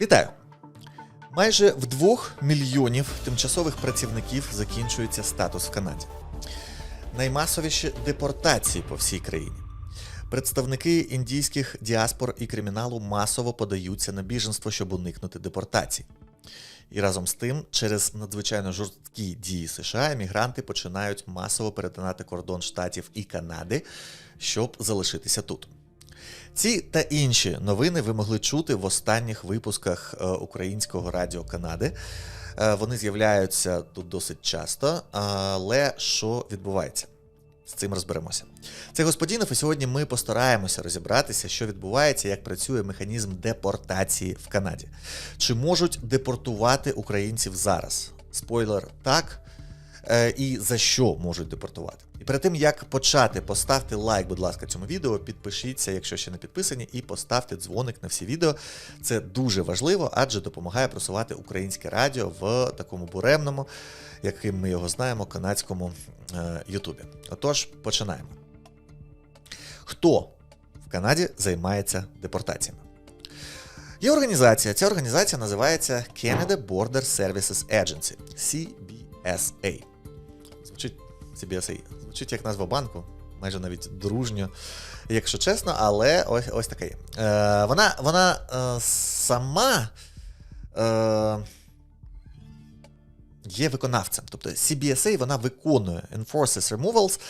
Вітаю! Майже в двох мільйонів тимчасових працівників закінчується статус в Канаді. Наймасовіші депортації по всій країні. Представники індійських діаспор і криміналу масово подаються на біженство, щоб уникнути депортацій. І разом з тим, через надзвичайно жорсткі дії США, емігранти починають масово перетинати кордон штатів і Канади, щоб залишитися тут. Ці та інші новини ви могли чути в останніх випусках е, українського радіо Канади. Е, Вони з'являються тут досить часто, але що відбувається? З цим розберемося. Це господінов, і сьогодні ми постараємося розібратися, що відбувається, як працює механізм депортації в Канаді. Чи можуть депортувати українців зараз? Спойлер, так. Е, І за що можуть депортувати? І перед тим як почати, поставте лайк, будь ласка, цьому відео, підпишіться, якщо ще не підписані, і поставте дзвоник на всі відео. Це дуже важливо, адже допомагає просувати українське радіо в такому буремному, яким ми його знаємо, канадському е, Ютубі. Отож, починаємо. Хто в Канаді займається депортаціями? Є організація. Ця організація називається Canada Border Services Agency CBSA. CBSA. Звучить як назва банку, майже навіть дружньо, якщо чесно, але ось, ось таке. Е, вона вона е, сама е, є виконавцем. Тобто CBSA вона виконує Enforces Removals,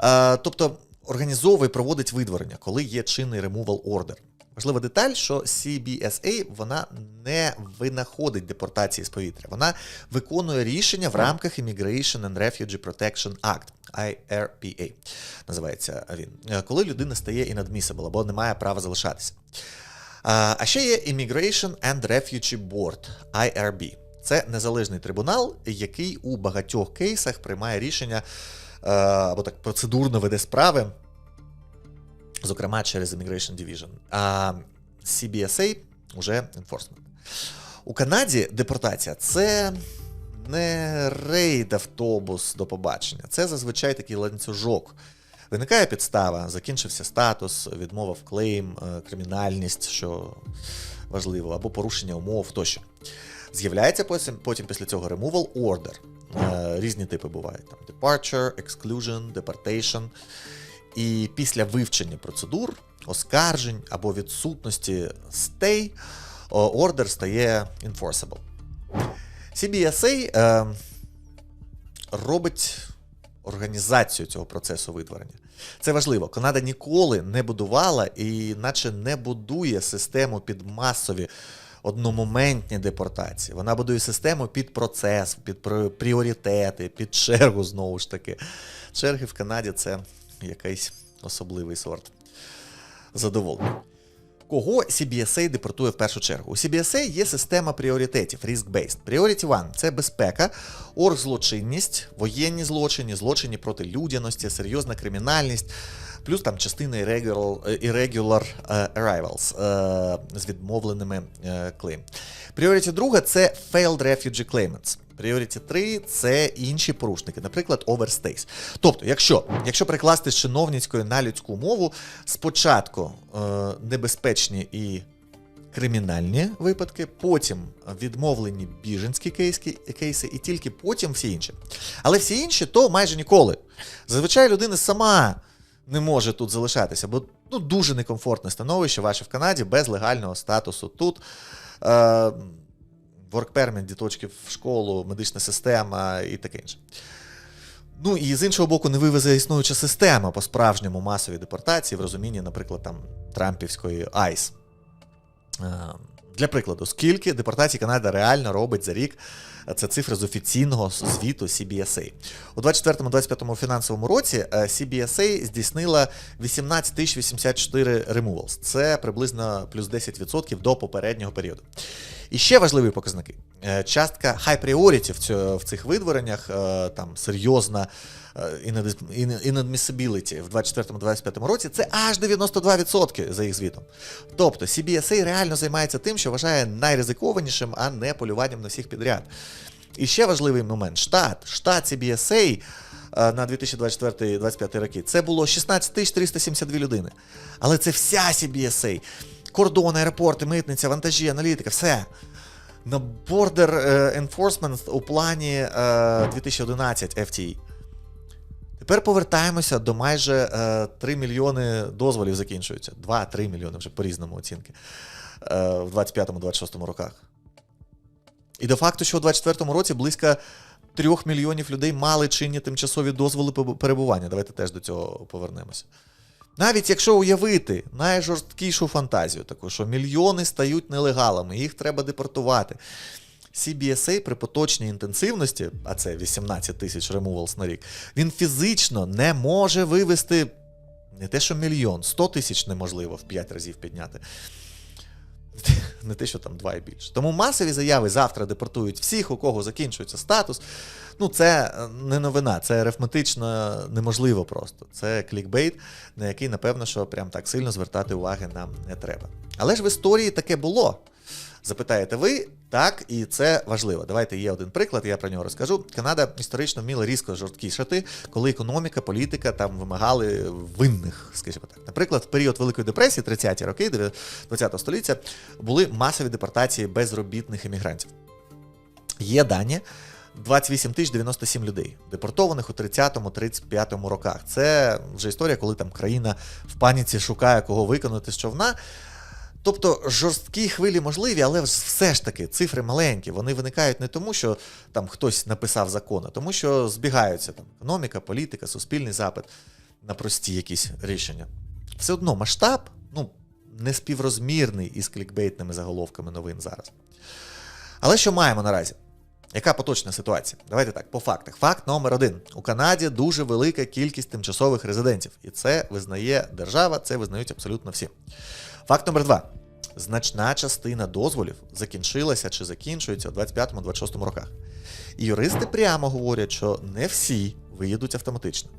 е, тобто організовує, проводить видворення, коли є чинний removal order. Важлива деталь, що CBSA вона не винаходить депортації з повітря. Вона виконує рішення в рамках Immigration and Refugee Protection Act, IRPA, називається він, Е, коли людина стає inadmissible або не має права залишатися. А ще є Immigration and Refugee Board, IRB. Це незалежний трибунал, який у багатьох кейсах приймає рішення е, або так процедурно веде справи зокрема через Immigration Division. А CBSA уже enforcement. У Канаді депортація це не рейд автобус до побачення, це зазвичай такий ланцюжок. Виникає підстава, закінчився статус, відмова в клейм, е, кримінальність, що важливо, або порушення умов тощо. З'являється потім, потім після цього removal order. Е, Різні типи бувають: там departure, exclusion, deportation. І після вивчення процедур, оскаржень або відсутності стей, ордер стає enforceable. CBSA е, робить організацію цього процесу видворення. Це важливо. Канада ніколи не будувала і наче не будує систему під масові одномоментні депортації. Вона будує систему під процес, під пріоритети, під чергу знову ж таки. Черги в Канаді це якийсь особливий сорт задоволення. Кого CBSA депортує в першу чергу? У CBSA є система пріоритетів risk-based. Priority one – це безпека, оргзлочинність, воєнні злочини, злочини проти людяності, серйозна кримінальність, плюс там частина irregular, irregular е, arrivals е, з відмовленими клейм. Priority друга – це failed refugee claimants. Priority 3 – це інші порушники, наприклад, overstays. Тобто, якщо, якщо перекласти з чиновницької на людську мову, спочатку е, небезпечні і кримінальні випадки, потім відмовлені біженські кейси, кейси, і тільки потім всі інші. Але всі інші то майже ніколи. Зазвичай людина сама не може тут залишатися, бо ну, дуже некомфортне становище ваше в Канаді без легального статусу тут. Е, permit, діточки в школу, медична система і таке інше. Ну і з іншого боку, не вивезе існуюча система по справжньому масовій депортації в розумінні, наприклад, там Трампівської ICE. Е, Для прикладу, скільки депортацій Канада реально робить за рік, це цифри з офіційного звіту CBSA. У 24-25 фінансовому році е, CBSA здійснила 18 тисяч 84 removals. Це приблизно плюс 10% до попереднього періоду. І ще важливі показники. Е, Частка high priority в, цих видвореннях, е, там серйозна е, inadmissibility в 24-25 році, це аж 92% за їх звітом. Тобто CBSA реально займається тим, що вважає найризикованішим, а не полюванням на всіх підряд. І ще важливий момент: штат, штат CBSA е, на 2024-2025 роки це було 16 372 людини. Але це вся CBSA. Кордони, аеропорти, митниця, вантажі, аналітика, все. На Border е, Enforcement у плані е, 2011 FTE. Тепер повертаємося до майже е, 3 мільйони дозволів закінчуються. 2-3 мільйони вже по-різному оцінки е, в 25-26 роках. І до факту, що у 24-му році близько 3 мільйонів людей мали чинні тимчасові дозволи перебування. Давайте теж до цього повернемося. Навіть якщо уявити найжорсткішу фантазію, таку, що мільйони стають нелегалами, їх треба депортувати. CBSA при поточній інтенсивності, а це 18 тисяч removals на рік, він фізично не може вивести не те, що мільйон, 100 тисяч неможливо в 5 разів підняти. Не те, що там два і більше. Тому масові заяви завтра депортують всіх, у кого закінчується статус. Ну, це е, не новина, це арифметично неможливо просто. Це клікбейт, на який, напевно, що прям так сильно звертати уваги нам не треба. Але ж в історії таке було. Запитаєте ви, так, і це важливо. Давайте є один приклад, я про нього розкажу. Канада історично вміла різко жорсткішати, коли економіка, політика там вимагали винних, скажімо так. Наприклад, в період Великої депресії, 30-ті роки 20 століття, були масові депортації безробітних іммігрантів. Є дані. 28 тисяч 97 людей, депортованих у 30-35 роках. Це вже історія, коли там країна в паніці шукає кого виконати з човна. Тобто жорсткі хвилі можливі, але все ж таки цифри маленькі. Вони виникають не тому, що там хтось написав закон, а тому, що збігаються там економіка, політика, суспільний запит на прості якісь рішення. Все одно масштаб ну, не співрозмірний із клікбейтними заголовками новин зараз. Але що маємо наразі? Яка поточна ситуація? Давайте так, по фактах. Факт номер один: у Канаді дуже велика кількість тимчасових резидентів, і це визнає держава, це визнають абсолютно всі. Факт номер два. Значна частина дозволів закінчилася чи закінчується у 25-26 роках. І юристи прямо говорять, що не всі виїдуть автоматично.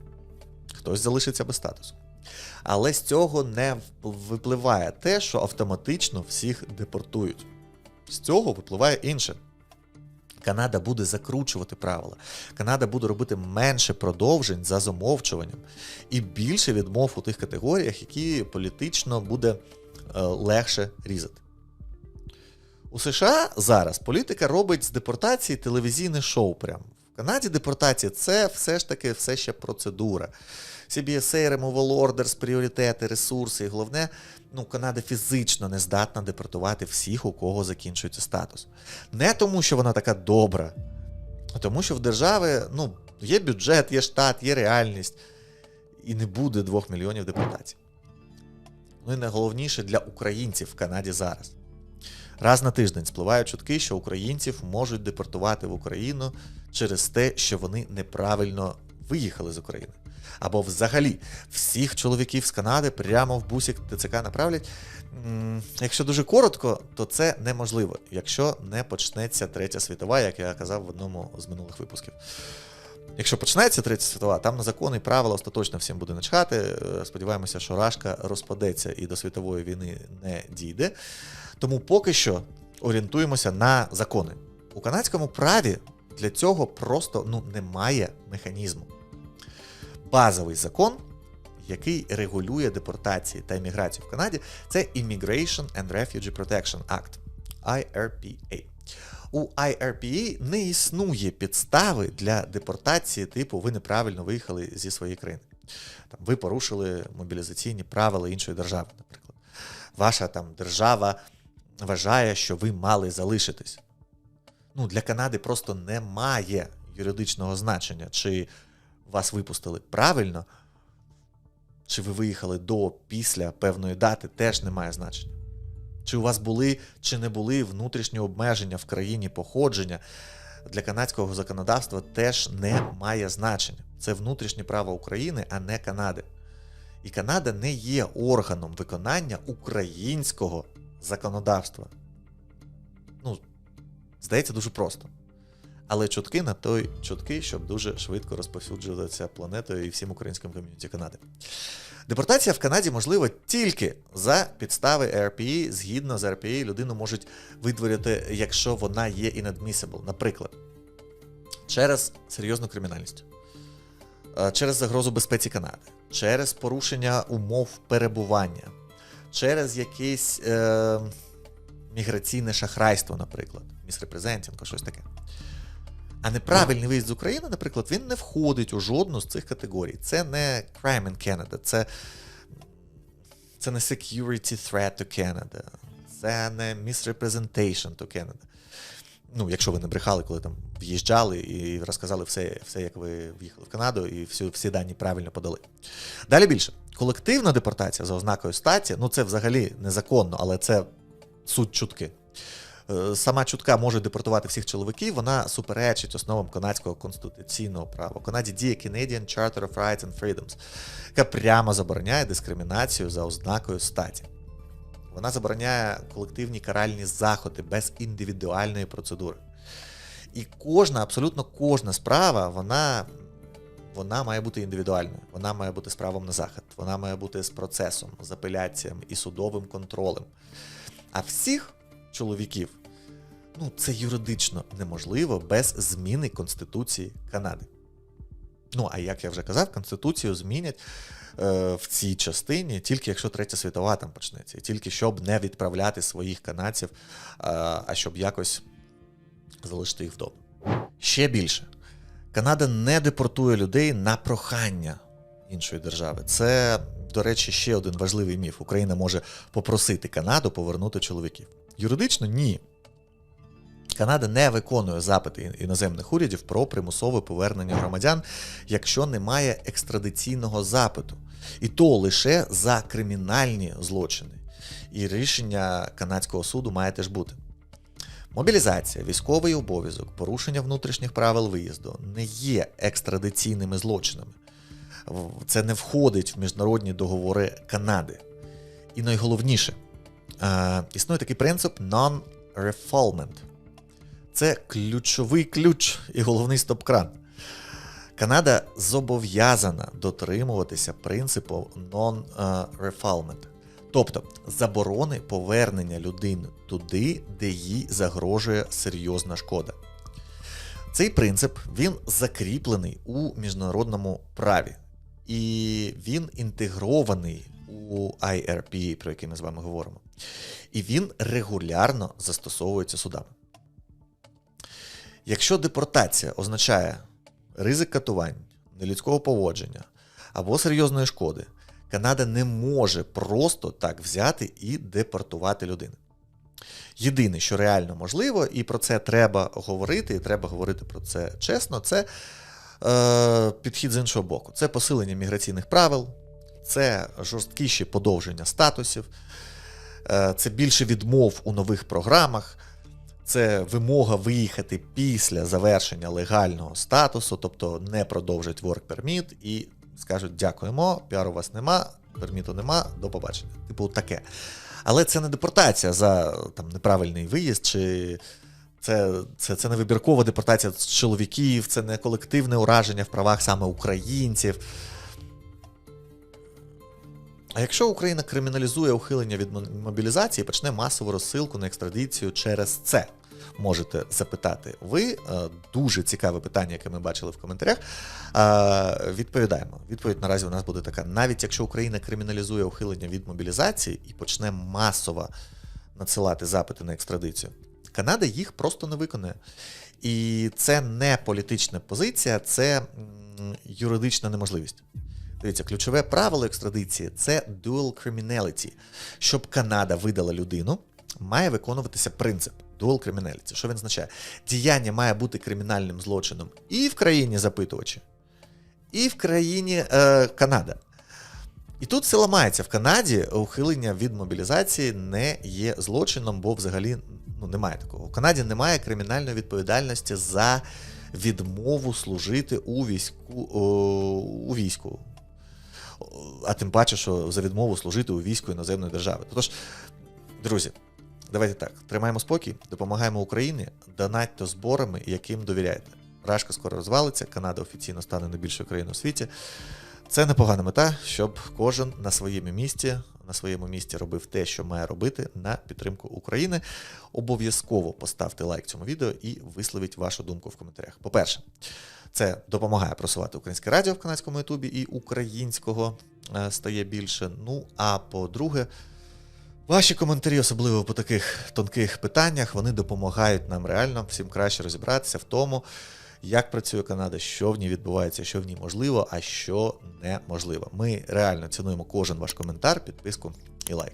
Хтось залишиться без статусу. Але з цього не випливає те, що автоматично всіх депортують. З цього випливає інше. Канада буде закручувати правила. Канада буде робити менше продовжень за замовчуванням і більше відмов у тих категоріях, які політично буде легше різати. У США зараз політика робить з депортації телевізійне шоу. Прямо. В Канаді депортація це все ж таки все ще процедура. CBSA, Removal Orders, пріоритети, ресурси. І головне, ну, Канада фізично не здатна депортувати всіх, у кого закінчується статус. Не тому, що вона така добра, а тому, що в держави ну, є бюджет, є штат, є реальність, і не буде 2 мільйонів депортацій. Ну і найголовніше для українців в Канаді зараз. Раз на тиждень спливають чутки, що українців можуть депортувати в Україну через те, що вони неправильно виїхали з України. Або взагалі всіх чоловіків з Канади прямо в бусік ТЦК направлять. Якщо дуже коротко, то це неможливо, якщо не почнеться третя світова, як я казав в одному з минулих випусків. Якщо почнеться третя світова, там на закони і правила остаточно всім буде начхати. Е, Сподіваємося, що Рашка розпадеться і до світової війни не дійде. Тому поки що орієнтуємося на закони. У канадському праві для цього просто ну, немає механізму. Базовий закон, який регулює депортації та імміграцію в Канаді, це Immigration and Refugee Protection Act IRPA. У IRPA не існує підстави для депортації, типу ви неправильно виїхали зі своєї країни. Там, ви порушили мобілізаційні правила іншої держави, наприклад. Ваша там держава вважає, що ви мали залишитись. Ну, для Канади просто немає юридичного значення, чи вас випустили правильно, чи ви виїхали до, після певної дати, теж не має значення. Чи у вас були чи не були внутрішні обмеження в країні походження для канадського законодавства теж не має значення. Це внутрішнє право України, а не Канади. І Канада не є органом виконання українського законодавства. Ну, здається, дуже просто. Але чутки на той чутки, щоб дуже швидко розповсюджуватися планетою і всім українським ком'юніті Канади. Депортація в Канаді можлива тільки за підстави RPE. Згідно з RPE, людину можуть видворити, якщо вона є inadmissible. Наприклад, через серйозну кримінальність, е, через загрозу безпеці Канади, через порушення умов перебування, через якесь е, міграційне шахрайство, наприклад, місрепрезентінг, щось таке. А неправильний виїзд з України, наприклад, він не входить у жодну з цих категорій. Це не crime in Canada, це, це не security threat to Canada, це не misrepresentation to Canada. Ну, якщо ви не брехали, коли там в'їжджали і розказали все, все, як ви в'їхали в Канаду, і всі, всі дані правильно подали. Далі більше. Колективна депортація за ознакою статі, ну це взагалі незаконно, але це суть чутки. Е, Сама чутка може депортувати всіх чоловіків, вона суперечить основам канадського конституційного права. У Канаді діє Canadian Charter of Rights and Freedoms, яка прямо забороняє дискримінацію за ознакою статі. Вона забороняє колективні каральні заходи без індивідуальної процедури. І кожна, абсолютно кожна справа, вона, вона має бути індивідуальною. Вона має бути з правом на захід, вона має бути з процесом, з апеляціями і судовим контролем. А всіх чоловіків, ну, це юридично неможливо без зміни Конституції Канади. Ну, а як я вже казав, Конституцію змінять е, в цій частині, тільки якщо Третя світова там почнеться, і тільки щоб не відправляти своїх канадців, е, а щоб якось залишити їх вдома. Ще більше. Канада не депортує людей на прохання іншої держави. Це, до речі, ще один важливий міф. Україна може попросити Канаду повернути чоловіків. Юридично ні. Канада не виконує запити іноземних урядів про примусове повернення громадян, якщо немає екстрадиційного запиту, і то лише за кримінальні злочини. І рішення канадського суду має теж бути. Мобілізація, військовий обов'язок, порушення внутрішніх правил виїзду не є екстрадиційними злочинами. Це не входить в міжнародні договори Канади. І найголовніше, е, існує такий принцип non-refoulement. Це ключовий ключ і головний стоп-кран. Канада зобов'язана дотримуватися принципу non-refoulement, тобто заборони повернення людини туди, де їй загрожує серйозна шкода. Цей принцип він закріплений у міжнародному праві, і він інтегрований у IRP, про який ми з вами говоримо. І він регулярно застосовується судами. Якщо депортація означає ризик катувань, нелюдського поводження або серйозної шкоди, Канада не може просто так взяти і депортувати людину. Єдине, що реально можливо, і про це треба говорити, і треба говорити про це чесно, це е, підхід з іншого боку. Це посилення міграційних правил, це жорсткіші подовження статусів, е, це більше відмов у нових програмах, це вимога виїхати після завершення легального статусу, тобто не продовжить work permit і скажуть дякуємо, піару у вас нема, перміту нема, до побачення. Типу, таке. Але це не депортація за там, неправильний виїзд, чи це, це, це не вибіркова депортація з чоловіків, це не колективне ураження в правах саме українців. А якщо Україна криміналізує ухилення від мобілізації, почне масову розсилку на екстрадицію через це. Можете запитати ви. Е, Дуже цікаве питання, яке ми бачили в коментарях. Е, Відповідаємо. Відповідь наразі у нас буде така: навіть якщо Україна криміналізує ухилення від мобілізації і почне масово надсилати запити на екстрадицію, Канада їх просто не виконує. І це не політична позиція, це юридична неможливість. Дивіться, ключове правило екстрадиції це dual criminality. Щоб Канада видала людину, має виконуватися принцип dual criminality. Що він означає? Діяння має бути кримінальним злочином і в країні запитувача, і в країні е, Канада. І тут все ламається. В Канаді ухилення від мобілізації не є злочином, бо взагалі ну, немає такого. У Канаді немає кримінальної відповідальності за відмову служити у війську. о, у війську. А тим паче, що за відмову служити у війську іноземної держави. Тож, друзі, давайте так: тримаємо спокій, допомагаємо Україні, донатьте зборами, яким довіряєте. Рашка скоро розвалиться, Канада офіційно стане найбільшою країною у світі. Це непогана мета, щоб кожен на своєму місці, на своєму місці робив те, що має робити на підтримку України. Обов'язково поставте лайк цьому відео і висловіть вашу думку в коментарях. По-перше, це допомагає просувати українське радіо в канадському Ютубі і українського е, стає більше. Ну а по-друге, Ваші коментарі, особливо по таких тонких питаннях, вони допомагають нам реально всім краще розібратися в тому, як працює Канада, що в ній відбувається, що в ній можливо, а що неможливо. Ми реально цінуємо кожен ваш коментар, підписку і лайк.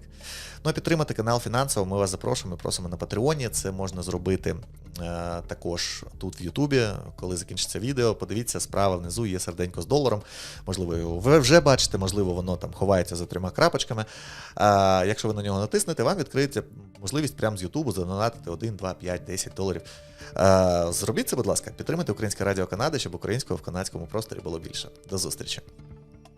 Ну а підтримати канал фінансово. Ми вас запрошуємо. Просимо на Патреоні. Це можна зробити е, також тут в Ютубі, коли закінчиться відео. Подивіться, справа внизу є серденько з доларом. Можливо, його ви вже бачите, можливо, воно там ховається за трьома крапочками. А якщо ви на нього натиснете, вам відкриється можливість прямо з Ютубу задонатити 1, 2, 5, 10 доларів. Е, Зробіть це, будь ласка, підтримайте Українське Радіо Канади, щоб українського в канадському просторі було більше. До зустрічі.